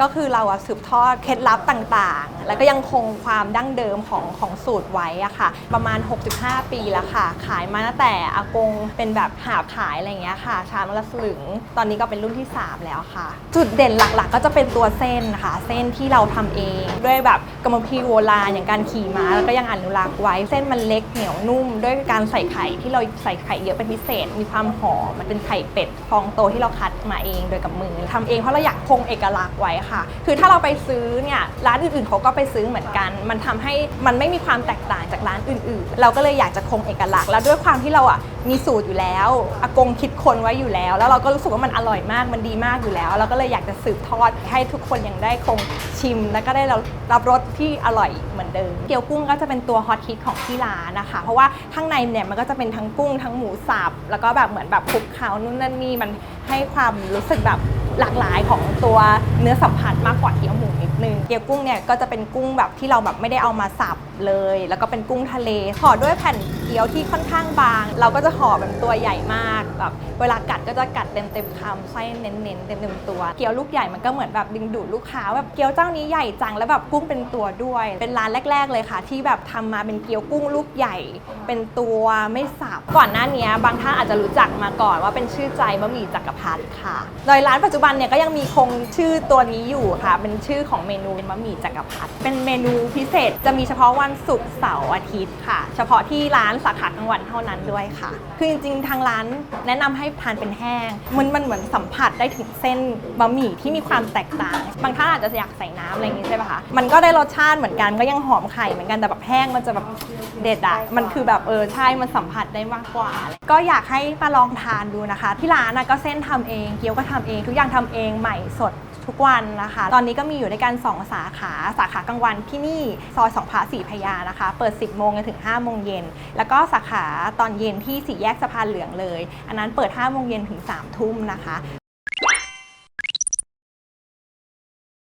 ก็คือเราอะสืบทอดเคล็ดลับต่างๆ แล้วก็ยังคงความดั้งเดิมของของสูตรไว้อะค่ะ ประมาณ 65 ปีแล้วค่ะ ขายมาตั้งแต่อากงเป็นแบบหาบขายอะไรอย่างเงี้ยค่ะ ชามละสลึง ตอนนี้ก็เป็นรุ่นที่ 3 แล้วค่ะ จุดเด่นหลักๆ ก็จะเป็นตัวเส้นค่ะ เส้นที่เราทำเองด้วยแบบกรรมวิธีโบราณอย่างการขี่ม้าแล้วก็ยังอนุรักษ์ไว้ เส้นมันเล็กเหนียวนุ่ม ด้วยการใส่ไข่ที่เราใส่ไข่เยอะเป็นพิเศษ มีความหอมมันเป็นไข่เป็ดฟองโตที่เราคัดมาเองโดยกับมือทำเองเพราะเราอยากคงเอกลักษณ์ไว้ค่ะคือถ้าเราไปซื้อเนี่ยร้านอื่นๆเขาก็ไปซื้อเหมือนกัน มันทำให้มันไม่มีความแตกต่างจากร้านอื่นๆ เราก็เลยอยากจะคงเอกลักษณ์แล้วด้วยความที่เราอะมีสูตรอยู่แล้วอากงคิดคนไว้อยู่แล้ว แล้วเราก็รู้สึกว่ามันอร่อยมากมันดีมากอยู่แล้ว เราก็เลยอยากจะสืบทอดให้ทุกคนยังได้คงชิม แล้วก็ได้รับรับรสที่อร่อยเหมือนเดิม เกี๊ยวกุ้งก็จะเป็นตัวฮอตฮิตของที่ร้านนะคะ เพราะว่าข้างในเนี่ยมันก็จะเป็นทั้งกุ้งทั้งหมูสับแล้วก็แบบเหมือนแบบคลุกเคล้านู่นนั่นนี่มันให้ความรู้สึกแบบ หลากหลายของตัวเนื้อสัมผัสมากกว่าเกี๊ยวหมูนิดนึง เกี๊ยวกุ้งเนี่ยก็จะเป็นกุ้งแบบที่เราแบบไม่ได้เอามาสับเลย แล้วก็เป็นกุ้งทะเลห่อด้วยแผ่นเกี๊ยวที่ค่อนข้างบาง เราก็จะห่อแบบตัวใหญ่มากแบบเวลากัดก็จะกัดเต็มเต็มคำไส้เน้นๆเต็มเต็มตัว เกี๊ยวลูกใหญ่มันก็เหมือนแบบดึงดูดลูกค้าแบบเกี๊ยวเจ้านี้ใหญ่จังแล้วแบบกุ้งเป็นตัวด้วย เป็นร้านแรก ๆ เลยค่ะ ที่แบบทำมาเป็นเกี๊ยวกุ้งลูกใหญ่ เป็นตัวไม่สับก่อนหน้านี้บางท่านอาจจะรู้จักมาก่อนว่าเป็นชื่อใจบะหมี่จักรพรรดิค่ะ โดยร้านปัจจุบันเนี่ยก็ยังมีคงชื่อตัวนี้อยู่ค่ะ เป็นชื่อของเมนูเป็นบะหมี่จักรพรรดิเป็นเมนูพิเศษจะมีเฉพาะวันศุกร์เสาร์อาทิตย์ค่ะ เฉพาะที่ร้านสาขากลางวันเท่านั้นด้วยค่ะ คือจริงๆ ทางร้านแนะนำให้ทานเป็นแห้ง มันมันเหมือนสัมผัสได้ถึงเส้นบะหมี่ที่มีความแตกต่าง บางท่านอาจจะอยากใส่น้ำอะไรอย่างงี้ใช่ปะคะมันก็ได้รสชาติเหมือนกันก็ยังหอมไข่เหมือนกันแต่แบบแห้งมันจะแบบเด็ดอะมันคือแบบเออใช่มันสัมผัสได้มากกว่า ก็อยากให้มาลองทานดูนะคะ ที่ร้านนะก็เส้นทำเองเกี๊ยวก็ทำเองทุกอย่างทำเองใหม่สดทุกวันนะคะ ตอนนี้ก็มีอยู่ในการ 2 สาขา สาขากลางวันที่นี่ซอยสองพระสีพระยานะคะ เปิด 10 โมงจนถึง 5 โมงเย็น แล้วก็สาขาตอนเย็นที่สี่แยกสะพานเหลืองเลย อันนั้นเปิด 5 โมงเย็นถึง 3 ทุ่มนะคะ